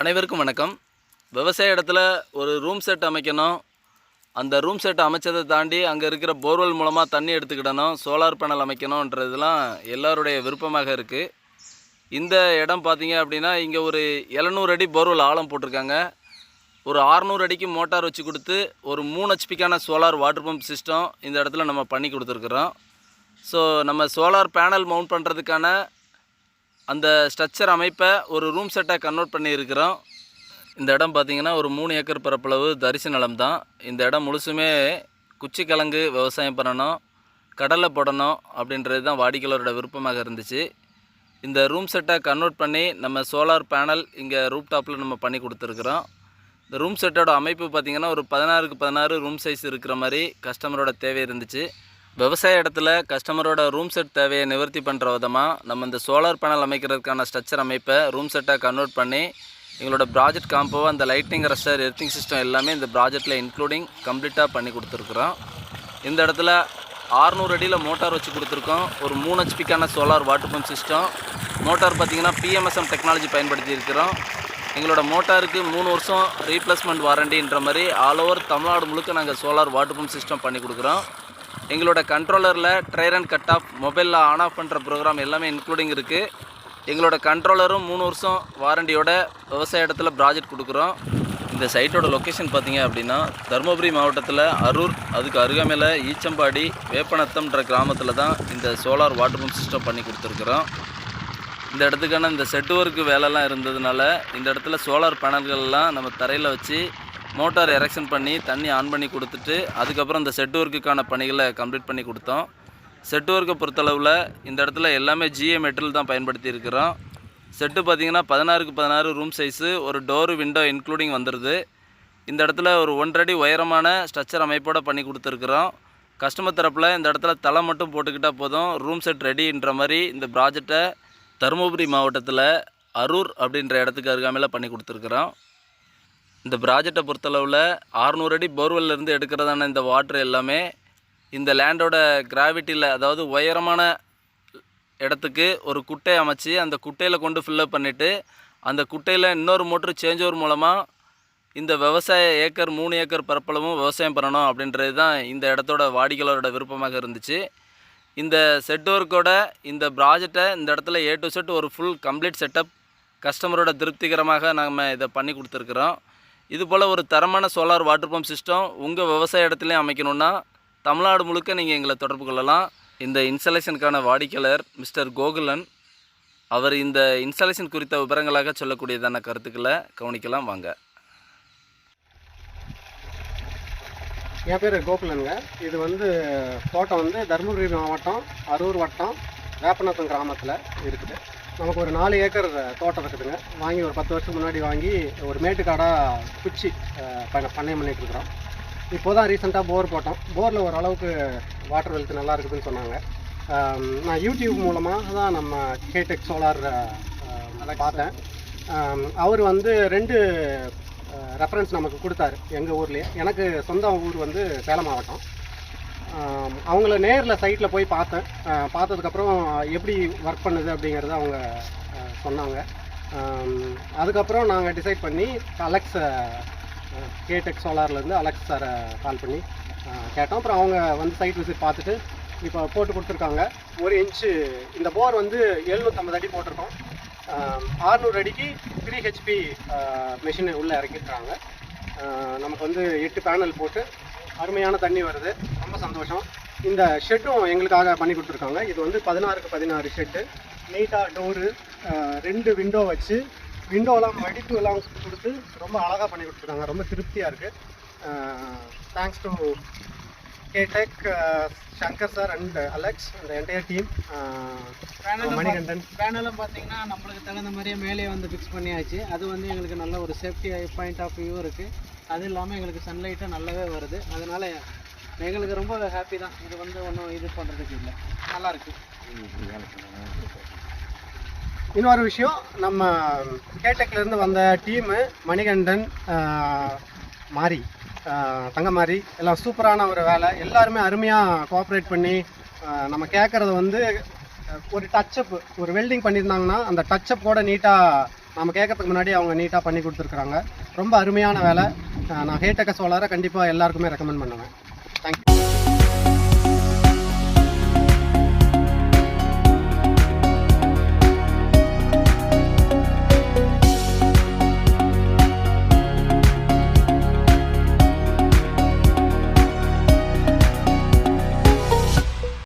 அனைவருக்கும் வணக்கம். விவசாய இடத்துல ஒரு ரூம் செட் அமைக்கணும். அந்த ரூம் செட் அமைச்சதை தாண்டி அங்கே இருக்கிற போர்வெல் மூலமாக தண்ணி எடுத்துக்கிடணும். சோலார் பேனல் அமைக்கணுன்றதுலாம் எல்லாருடைய விருப்பமாக இருக்குது இந்த இடம் பார்த்தீங்க அப்படின்னா இங்கே ஒரு எழுநூறு அடி போர்வெல் ஆழம் போட்டிருக்காங்க. ஒரு 600 அடிக்கு மோட்டார் வச்சு கொடுத்து ஒரு மூணு ஹெச்பிக்கான சோலார் வாட்டர் பம்ப் சிஸ்டம் இந்த இடத்துல நம்ம பண்ணி கொடுத்துருக்குறோம். ஸோ நம்ம சோலார் பேனல் மவுண்ட் பண்ணுறதுக்கான அந்த ஸ்ட்ரக்சர் அமைப்பை ஒரு ரூம் செட்டாக கன்வெர்ட் பண்ணியிருக்கிறோம். இந்த இடம் பார்த்தீங்கன்னா ஒரு மூணு ஏக்கர் பரப்பளவு தரிசு நிலம் தான். இந்த இடம் முழுசுமே குச்சிக்கிழங்கு விவசாயம் பண்ணணும் கடலை போடணும் அப்படின்றது தான் வாடிக்கையாளரோட விருப்பமாக இருந்துச்சு. இந்த ரூம் செட்டை கன்வெர்ட் பண்ணி நம்ம சோலார் பேனல் இங்கே ரூப் டாப்பில் நம்ம பண்ணி கொடுத்துருக்குறோம். இந்த ரூம் செட்டோட அமைப்பு பார்த்திங்கன்னா ஒரு பதினாறுக்கு பதினாறு ரூம் சைஸ் இருக்கிற மாதிரி கஸ்டமரோட தேவை இருந்துச்சு. விவசாய இடத்துல கஸ்டமரோட ரூம் செட் தேவையை நிவர்த்தி பண்ணுற விதமாக நம்ம இந்த சோலார் பேனல் அமைக்கிறதுக்கான ஸ்ட்ரக்சர் அமைப்பை ரூம் செட்டாக கன்வெர்ட் பண்ணி எங்களோட ப்ராஜெக்ட் காம்போவாக அந்த லைட்டிங் ரெஸ்டர் எர்த்திங் சிஸ்டம் எல்லாமே இந்த ப்ராஜெக்டில் இன்க்ளூடிங் கம்ப்ளீட்டாக பண்ணி கொடுத்துருக்குறோம். இந்த இடத்துல 600 அடியில் மோட்டார் வச்சு கொடுத்துருக்கோம். ஒரு மூணு ஹெச்பிக்கான solar water pump system motor பார்த்தீங்கன்னா பிஎம்எஸ்எம் டெக்னாலஜி பயன்படுத்தி இருக்கிறோம். எங்களோட மோட்டாருக்கு மூணு வருஷம் ரீப்ளேஸ்மெண்ட் வாரண்டின்ற மாதிரி ஆல் ஓவர் தமிழ்நாடு முழுக்க நாங்கள் சோலார் வாட்டர் பம்ப் சிஸ்டம் பண்ணி கொடுக்குறோம். எங்களோட கண்ட்ரோலரில் ட்ரையர் அண்ட் கட் ஆஃப் மொபைலில் ஆன் ஆஃப் பண்ணுற ப்ரோக்ராம் எல்லாமே இன்க்ளூடிங் இருக்குது எங்களோட கண்ட்ரோலரும் மூணு வருஷம் வாரண்டியோட விவசாய இடத்துல ப்ராஜெக்ட் கொடுக்குறோம். இந்த சைட்டோட லொக்கேஷன் பார்த்தீங்க அப்படின்னா தருமபுரி மாவட்டத்தில் அரூர் அதுக்கு அருகாமையில் ஈச்சம்பாடி வேப்பநத்தம்ன்ற கிராமத்தில் தான் இந்த சோலார் வாட்டர் பம்ப் சிஸ்டம் பண்ணி கொடுத்துருக்குறோம். இந்த இடத்துக்கான இந்த செட் ஒர்க்கு வேலைலாம் இருந்ததுனால இந்த இடத்துல சோலார் பேனல்கள்லாம் நம்ம தரையில் வச்சு மோட்டார் எரெக்ஷன் பண்ணி தண்ணி ஆன் பண்ணி கொடுத்துட்டு அதுக்கப்புறம் இந்த செட் ஒர்க்குக்கான பணிகளை கம்ப்ளீட் பண்ணி கொடுத்தோம். செட் ஒர்க்கை பொறுத்தளவில் இந்த இடத்துல எல்லாமே ஜிஏ மெட்டீரியல் தான் பயன்படுத்தி இருக்கிறோம். செட்டு பார்த்தீங்கன்னா பதினாறுக்கு பதினாறு ரூம் சைஸு ஒரு டோரு விண்டோ இன்க்ளூடிங் வந்துடுது இந்த இடத்துல ஒரு ஒன்றரை அடி உயரமான ஸ்ட்ரக்சர் அமைப்போட பண்ணி கொடுத்துருக்குறோம். கஸ்டமர் தரப்பில் இந்த இடத்துல தலை மட்டும் போட்டுக்கிட்டால் போதும். ரூம் செட் ரெடின்ற மாதிரி இந்த ப்ராஜெக்டை தருமபுரி மாவட்டத்தில் அரூர் அப்படின்ற இடத்துக்கு அருகாமையில் பண்ணி கொடுத்துருக்குறோம். இந்த ப்ராஜெக்டை பொறுத்தளவில் 600 அடி போர்வெல்லேருந்து எடுக்கிறதான இந்த வாட்ரு எல்லாமே இந்த லேண்டோட கிராவிட்டியில் அதாவது உயரமான இடத்துக்கு ஒரு குட்டை அமைச்சு அந்த குட்டையில் கொண்டு ஃபில்லப் பண்ணிவிட்டு அந்த குட்டையில் இன்னொரு மோட்ரு சேஞ்ச் ஓவர் மூலமாக இந்த விவசாய ஏக்கர் மூணு ஏக்கர் பரப்பளவும் விவசாயம் பண்ணணும் அப்படின்றது தான் இந்த இடத்தோட வாடிக்கையாளரோட விருப்பமாக இருந்துச்சு. இந்த செட் ஒர்க்கோட இந்த ப்ராஜெக்டை இந்த இடத்துல ஏ டு செட் ஒரு ஃபுல் கம்ப்ளீட் செட்டப் கஸ்டமரோட திருப்திகரமாக நாம் இதை பண்ணி கொடுத்துருக்குறோம். இது போல் ஒரு தரமான சோலார் வாட்டர் பம்ப் சிஸ்டம் உங்கள் விவசாய இடத்துலையும் அமைக்கணுன்னா தமிழ்நாடு முழுக்க நீங்கள் எங்களை தொடர்பு கொள்ளலாம். இந்த இன்ஸ்டாலேஷனுக்கான வாடிக்கையாளர் மிஸ்டர் கோகுலன் அவர் இந்த இன்ஸ்டாலேஷன் குறித்த விவரங்களாக சொல்லக்கூடியதான கருத்துக்களை கவனிக்கலாம் வாங்க. என் பேர் கோகுலனுங்க. இது வந்து தோட்டம் வந்து தருமபுரி மாவட்டம் அரூர் வட்டம் வேப்பநாத்தம் கிராமத்தில் இருக்குது. நமக்கு ஒரு நாலு ஏக்கர் தோட்டம் இருக்குதுங்க. வாங்கி ஒரு பத்து வருஷத்துக்கு முன்னாடி வாங்கி ஒரு மேட்டுக்காடாக குச்சி பண்ண பண்ணையம் பண்ணிகிட்ருக்குறோம் இப்போ தான் ரீசெண்டாக போர் போட்டோம். போரில் ஓரளவுக்கு வாட்டர் வெல்த் நல்லா இருக்குதுன்னு சொன்னாங்க. நான் யூடியூப் மூலமாக தான் நம்ம கேடெக் சோலார் பார்த்தேன். அவர் வந்து ரெண்டு ரெஃபரன்ஸ் நமக்கு கொடுத்தாரு எங்கள் ஊர்லேயே. எனக்கு சொந்த ஊர் வந்து சேலம் மாவட்டம். அவங்கள நேரில் சைட்டில் போய் பார்த்தேன். பார்த்ததுக்கப்புறம் எப்படி ஒர்க் பண்ணுது அப்படிங்கிறத அவங்க சொன்னாங்க. அதுக்கப்புறம் நாங்கள் டிசைட் பண்ணி அலெக்ஸை கேடெக் சோலார்லேருந்து அலெக்ஸ் சாரை கால் பண்ணி கேட்டோம். அப்புறம் அவங்க வந்து சைட் விசிட் பார்த்துட்டு இப்போ போட்டு கொடுத்துருக்காங்க. ஒரு இன்ச்சு இந்த போர் வந்து எழுநூற்றம்பது அடி போட்டிருக்கோம். ஆறுநூறு அடிக்கு த்ரீ ஹெச்பி மிஷின் உள்ளே இறக்கிருக்காங்க. நமக்கு வந்து எட்டு பேனல் போட்டு அருமையான தண்ணி வருது. ரொம்ப சந்தோஷம். இந்த ஷெட்டும் எங்களுக்காக பண்ணி கொடுத்துருக்காங்க. இது வந்து பதினாறுக்கு பதினாறு ஷெட்டு. நீட்டாக டோரு ரெண்டு விண்டோ வச்சு விண்டோலாம் மடிப்பு எல்லாம் கொடுத்து ரொம்ப அழகாக பண்ணி கொடுத்துருக்காங்க. ரொம்ப திருப்தியாக இருக்குது thanks to Katech Shankar sir and Alex அந்த என்டையர் டீம் மணிகண்டன். பேனலும் பார்த்தீங்கன்னா நம்மளுக்கு தகுந்த மாதிரியே மேலே வந்து ஃபிக்ஸ் பண்ணியாச்சு. அது வந்து எங்களுக்கு நல்ல ஒரு சேஃப்டி பாயிண்ட் ஆஃப் வியூ இருக்குது அது இல்லாமல் எங்களுக்கு சன்லைட்டும் நல்லாவே வருது. அதனால் எங்களுக்கு ரொம்ப ஹாப்பி தான். இது வந்து ஒன்றும் இது பண்ணுறதுக்கு இல்லை. நல்லாயிருக்கு இன்னொரு விஷயம் நம்ம கேடெக்ல வந்த டீமு மணிகண்டன் மாரி ஆஹ், தங்கமாரி எல்லாம் சூப்பரான ஒரு வேலை. எல்லாருமே அருமையாக கோஆப்ரேட் பண்ணி நம்ம கேட்குறது வந்து ஒரு டச்சப் ஒரு வெல்டிங் பண்ணியிருந்தாங்கன்னா அந்த டச்சப் கூட நீட்டாக நம்ம கேட்கறதுக்கு முன்னாடி அவங்க நீட்டாக பண்ணி கொடுத்துருக்குறாங்க. ரொம்ப அருமையான வேலை. நான் ஹேட்டக்க சோலாரை கண்டிப்பாக எல்லாருக்குமே ரெக்கமெண்ட் பண்ணுவேன்.